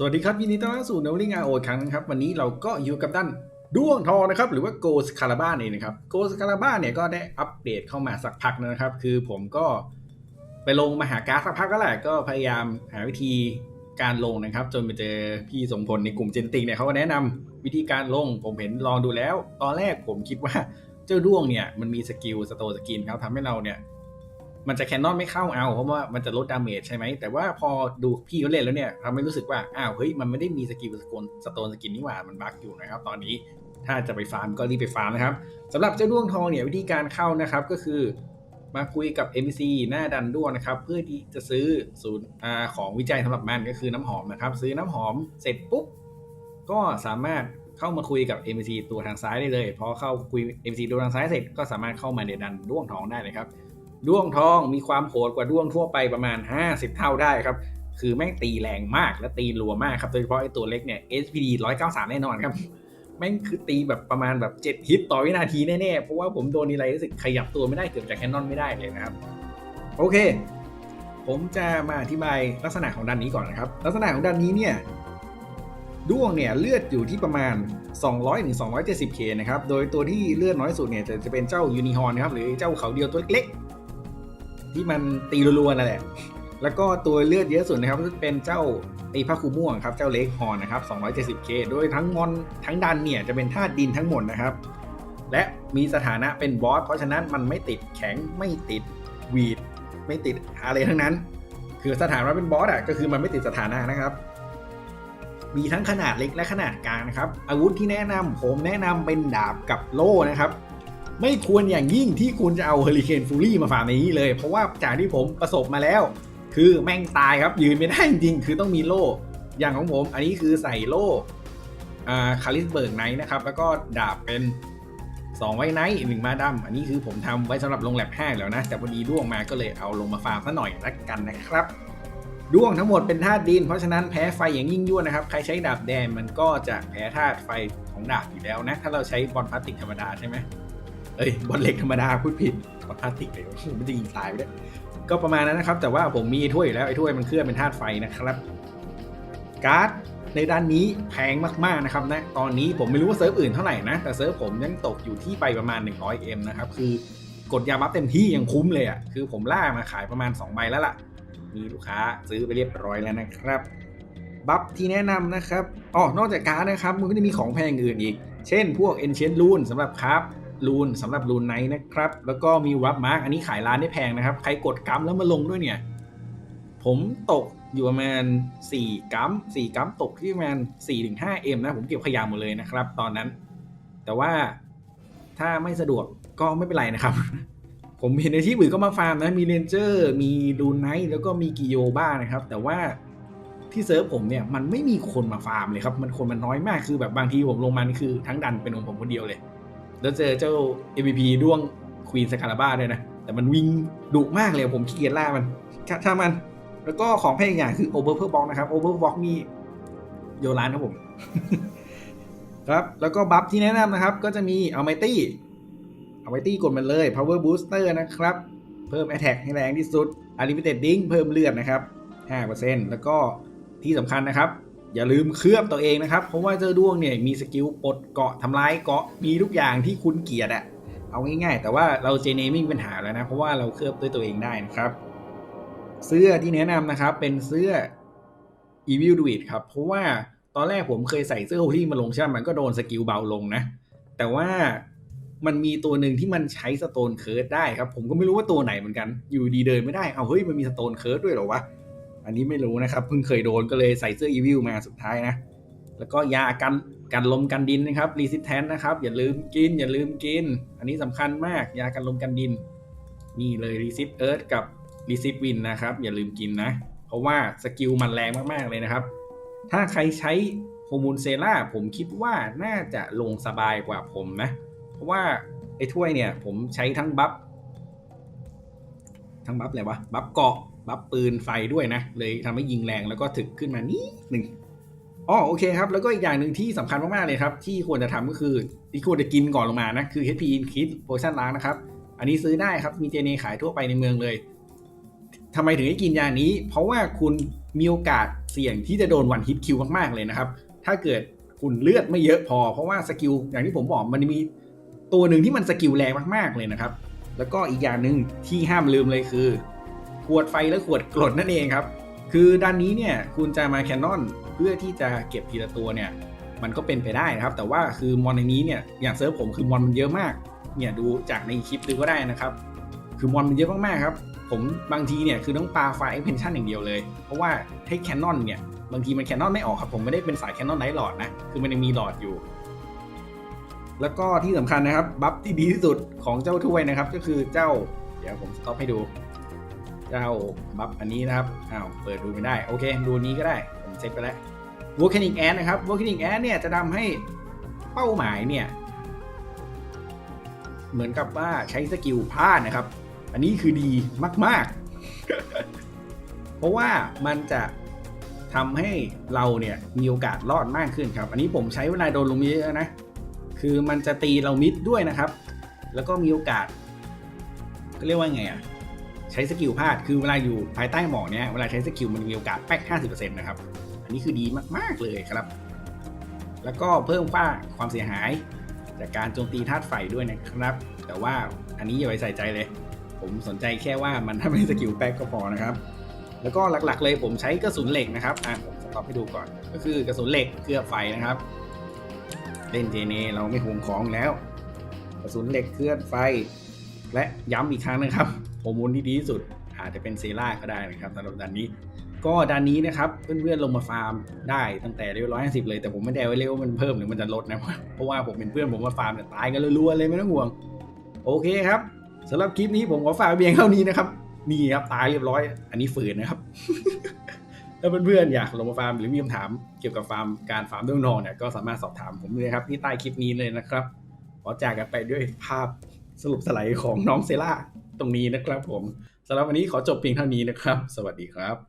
สวัสดีครับยินดีต้อนรับสู่นวลิงอาโอครั้งนะครับ วันนี้เราก็อยู่กับด้านด้วงทองนะครับ หรือว่าโกสคาราบ้านเองนะครับโกสคาราบ้านเนี่ยก็ได้อัปเดตเข้ามาสักพักนะครับ คือผมก็ไปลงมาหาการ์ดสักพักก็แหละก็พยายามหาวิธีการลงนะครับ จนไปเจอพี่สมพลในกลุ่มเจนติกเนี่ยเขาก็แนะนำวิธีการลงผมเห็นลองดูแล้ว ตอนแรกผมคิดว่าเจ้าด้วงเนี่ยมันมีสกิลสโตสกินครับทำให้เราเนี่ย มันจะแคนนอนไม่เข้าเอาเพราะว่ามันจะลดดาเมจใช่ไหม แต่ว่าพอดูพี่เขาเล่นแล้วเนี่ยทำให้รู้สึกว่า อ้าวเฮ้ยมันไม่ได้มีสกิลสโกนสโตนสกินนี่หว่ามันบั๊กอยู่นะครับ ตอนนี้ถ้าจะไปฟาร์มก็รีบไปฟาร์มนะครับสำหรับเจ้าด้วงทองเนี่ยวิธีการเข้านะครับก็คือมาคุยกับ NPC หน้าดันด้วงนะครับ เพื่อที่จะซื้อศูนย์ของวิจัยสำหรับมันก็คือน้ำหอมนะครับ ซื้อน้ำหอมเสร็จปุ๊บก็สามารถเข้ามาคุยกับ NPC ตัวทางซ้ายได้เลยพอเข้าคุย NPC ตัวทางซ้ายเสร็จก็สามารถเข้ามาในดันด้วงทองได้เลยครับ ด้วงทองมีความโหดกว่าด้วงทั่วไปประมาณ 50 เท่าได้ครับ คือแม่งตีแรงมากและตีรัวมากครับ โดยเฉพาะไอตัวเล็กเนี่ย SPD 193 แน่นอนครับ แม่งคือตีแบบประมาณแบบ 7 ฮิตต่อวินาทีแน่ๆ เพราะว่าผมโดนนีไรรู้สึกขยับตัวไม่ได้เกือบจะแคนนอนไม่ได้เลยนะครับ โอเค ผมจะมาอธิบายลักษณะของดันนี้ก่อนนะครับ ลักษณะของดันนี้เนี่ยด้วงเนี่ยเลือดอยู่ที่ประมาณ 200ถึง 270k นะครับ โดยตัวที่เลือดน้อยสุดเนี่ยจะจะเป็นเจ้ายูนิฮอร์นะครับหรือเจ้าเขาเดียวตัวเล็ก ที่มันตีรัวๆนั่นแหละ แล้วก็ตัวเลือดเยอะสุดนะครับก็เป็นเจ้าไอ้พระคูม่วงครับ เจ้าเล็กฮอร์นะครับ 270k โดยทั้งมอนทั้งดันเนี่ยจะเป็นธาตุดินทั้งหมดนะครับ และมีสถานะเป็นบอส เพราะฉะนั้นมันไม่ติดแข็งไม่ติดวีดไม่ติดอะไรทั้งนั้น คือสถานะเป็นบอสอะก็คือมันไม่ติดสถานะนะครับ มีทั้งขนาดเล็กและขนาดกลางนะครับ อาวุธที่แนะนำผมแนะนำเป็นดาบกับโล่นะครับ ไม่ควรอย่างยิ่งที่คุณจะเอาเฮลิเคนฟูรี่มาฝากในนี้เลย เพราะว่าจากที่ผมประสบมาแล้ว คือแม่งตายครับยืนไม่ได้จริงคือต้องมีโล่ อย่างของผมอันนี้คือใส่โล่คาริสเบิร์กไนท์นะครับ แล้วก็ดาบเป็น 2 ไว้ไนท์หนึ่งมาดัมอันนี้คือผมทำไว้สำหรับลงแลบ5แล้วนะ แต่พอดีด้วงมาก็เลยเอาลงมาฟาร์มซะหน่อยละกันนะครับด้วงทั้งหมดเป็นธาตุดิน เพราะฉะนั้นแพ้ไฟอย่างยิ่งยวดนะครับ ใครใช้ดาบแดงมันก็จะแพ้ธาตุไฟของดาบอยู่แล้วนะ ถ้าเราใช้บอลพลาสติกธรรมดาใช่ไหม เอ้ยบอลเล็กธรรมดาพูดผิดบอลพลาสติกเลยมันจะยิงตายไปด้วยก็ประมาณนั้นนะครับ แต่ว่าผมมีถ้วยแล้วไอ้ถ้วยมันเคลื่อนเป็นธาตุไฟนะครับ การ์ดในด้านนี้แพงมากๆนะครับนะตอนนี้ผมไม่รู้ว่าเซิร์ฟอื่นเท่าไหร่นะ แต่เซิร์ฟผมยังตกอยู่ที่ไปประมาณ 100M นะครับคือกดยาบัฟเต็มที่ยังคุ้มเลยอะ่ะคือผมล่ามาขายประมาณ2ใบแล้วล่ะ มีลูกค้าซื้อไปเรียบร้อยแล้วนะครับบัฟที่แนะนำนะครับอ๋อนอกจากการ์ดนะครับมันก็จะมีของแพงอื่นอีก เช่นพวก Ancient Rune สำหรับครับ รูนสำหรับรูนไนท์นะครับ แล้วก็มีวับมาร์กอันนี้ขายร้านได้แพงนะครับ ใครกดกัมแล้วมาลงด้วยเนี่ย ผมตกอยู่ประมาณ 4กัม4กัมตกที่ประมาณ 4-5 M นะผมเก็บขยะหมดเลยนะครับ ตอนนั้น แต่ว่าถ้าไม่สะดวกก็ไม่เป็นไรนะครับ ผมเห็นในที่อื่นก็มาฟาร์มนะ มีเรนเจอร์ มีดูนไนท์แล้วก็มีกิโยบ้านะครับ แต่ว่าที่เซิร์ฟผมเนี่ยมันไม่มีคนมาฟาร์มเลยครับ มันคนมันน้อยมากคือแบบบางทีผมลงมานี่คือทั้งดันเป็นของผมคนเดียวเลย แล้วเจอเจ้า MVP ด้วงควีนสคาราบ้าด้วยนะ แต่มันวิ่งดุมากเลยผมขี้เกียจล่ามันถ้ามัน แล้วก็ของแพงอีกอย่างคือ Over p e r Box นะครับ Over Box มีโยร้านครับผม ครับ แล้วก็บัฟที่แนะนำนะครับ ก็จะมี Almighty Almighty กดมันเลย Power Booster นะครับ เพิ่ม Attack ให้แรงที่สุด Unlimited Ding เพิ่มเลือดนะครับ5%แล้วก็ที่สำคัญนะครับ อย่าลืมเคลือบตัวเองนะครับ เพราะว่าเจ้าด้วงเนี่ยมีสกิลปลดเกาะทำลายเกาะมีทุกอย่างที่คุณเกลียดอะเอาง่ายๆ แต่ว่าเราเจเนมิ่งป็นหาแล้วนะ เพราะว่าเราเคลือบด้วยตัวเองได้นะครับ เสื้อที่แนะนำนะครับเป็นเสื้อ Evil d u i t ครับ เพราะว่าตอนแรกผมเคยใส่เสื้อโฮลี่มาลงใช่ไหมมันก็โดนสกิลเบาลงนะ แต่ว่ามันมีตัวหนึ่งที่มันใช้สโตนเคิร์ดได้ครับ ผมก็ไม่รู้ว่าตัวไหนเหมือนกัน อยู่ดีเดินไม่ได้ เอาเฮ้ยมันมีสโตนเคิร์ดด้วยเหรอวะ อันนี้ไม่รู้นะครับเพิ่งเคยโดนก็เลยใส่เสื้อ Evil มาสุดท้ายนะ แล้วก็ยากันกันลมกันดินนะครับรีซิ t แทนนะครับ อย่าลืมกิน อย่าลืมกิน อันนี้สำคัญมากยากันลมกันดิน นี่เลยรีซิ t เอิร์ธกับรีซิ t วินนะครับ อย่าลืมกินนะ เพราะว่าสกิลมันแรงมากๆเลยนะครับ ถ้าใครใช้โฮมูลเซล่าผมคิดว่าน่าจะลงสบายกว่าผมนะ เพราะว่าไอ้ถ้วยเนี่ยผมใช้ทั้งบัฟทั้งบัฟอะไรวะบัฟเกาะ บัฟปืนไฟด้วยนะ เลยทำให้ยิงแรงแล้วก็ถึกขึ้นมานิดหนึ่งอ๋อโอเคครับ แล้วก็อีกอย่างหนึ่งที่สำคัญมาก ๆ เลยครับ ที่ควรจะทำก็คือที่ควรจะกินก่อนลงมานะ คือ HP Increase Potion ล้างนะครับ อันนี้ซื้อได้ครับ มีเจเนขายทั่วไปในเมืองเลยทำไมถึงให้กินยานี้ เพราะว่าคุณมีโอกาสเสี่ยงที่จะโดนวันฮิตคิวมากๆเลยนะครับ ถ้าเกิดคุณเลือดไม่เยอะพอ เพราะว่าสกิลอย่างที่ผมบอกมันมีตัวหนึ่งที่มันสกิลแรงมากๆเลยนะครับ แล้วก็อีกอย่างหนึ่งที่ห้ามลืมเลยคือ ขวดไฟและขวดกรดนั่นเองครับ คือด้านนี้เนี่ยคุณจะมาแคนนอนเพื่อที่จะเก็บทีละตัวเนี่ยมันก็เป็นไปได้นะครับ แต่ว่าคือมอนในนี้เนี่ยอย่างเซิร์ฟผมคือมอนมันเยอะมากเนี่ยดูจากในคลิปดูก็ได้นะครับ คือมอนมันเยอะมากๆครับ ผมบางทีเนี่ยคือต้องปาไฟเอ็กเพนชั่นอย่างเดียวเลย เพราะว่าให้แคนนอนเนี่ยบางทีมันแคนนอนไม่ออกครับ ผมไม่ได้เป็นสายแคนนอนไนท์หลอดนะ คือมันยังมีหลอดอยู่ แล้วก็ที่สำคัญนะครับ บัฟที่ดีที่สุดของเจ้าถ้วยนะครับ ก็คือเจ้า เดี๋ยวผมสต็อปให้ดู เจ้าบัฟอันนี้นะครับอ้าวเปิดดูไม่ได้ โอเค ดูนี้ก็ได้ ผมเซ็ตไปแล้ว Volcanic Ant นะครับ Volcanic Ant เนี่ยจะทำให้เป้าหมายเนี่ย เหมือนกับว่าใช้สกิลพลาดนะครับ อันนี้คือดีมาก ๆ เพราะว่ามันจะทำให้เราเนี่ยมีโอกาสรอดมากขึ้นครับ อันนี้ผมใช้เวลาโดนลงเยอะนะ คือมันจะตีเรามิดด้วยนะครับ แล้วก็มีโอกาสก็เรียกว่าไงอะ ใช้สกิลพลาดคือเวลาอยู่ภายใต้หมอกเนี่ยเวลาใช้สกิลมันมีโอกาสแป๊ก50%นะครับ อันนี้คือดีมาก ๆ เลยครับ แล้วก็เพิ่มค่าความเสียหาย จากการโจมตีธาตุไฟด้วยนะครับ แต่ว่าอันนี้อย่าไปใส่ใจเลย ผมสนใจแค่ว่ามันถ้าไม่สกิลแป๊กก็พอนะครับ แล้วก็หลักๆ เลยผมใช้กระสุนเหล็กนะครับอะผมสต็อปให้ดูก่อน ก็คือกระสุนเหล็กเคลือบไฟนะครับ เล่นเจเนเราไม่ห่วงของแล้ว กระสุนเหล็กเคลือบไฟ และย้ำอีกครั้งนะครับ ฮอร์โมนที่ดีที่สุด อาจจะเป็นเซร่าก็ได้นะครับสำหรับดันนี้ ก็ดันนี้นะครับเพื่อนๆลงมาฟาร์มได้ตั้งแต่เลเวร้อยห้าสิบเลยแต่ผมไม่ได้ไว้เลเวมันเพิ่มหรือมันจะลดนะเพราะว่าผมเป็นเพื่อนผมมาฟาร์มเนี่ยตายกันรัวๆเลยไม่ต้องห่วง โอเคครับสำหรับคลิปนี้ผมขอฝากเพียงเท่านี้นะครับนี่ครับตายเรียบร้อย อันนี้ฝืนนะครับถ้าเพื่อนๆอยากลงมาฟาร์มหรือมีคำถามเกี่ยวกับฟาร์มการฟาร์มด้วยนองเนี่ยก็สามารถสอบถามผมเลยครับที่ใต้คลิปนี้เลยนะครับขอจากกันไปด้วยภาพสรุปสไลด์ของน้องเซล่า ตรงนี้นะครับผมสำหรับวันนี้ขอจบเพียงเท่านี้นะครับ สวัสดีครับ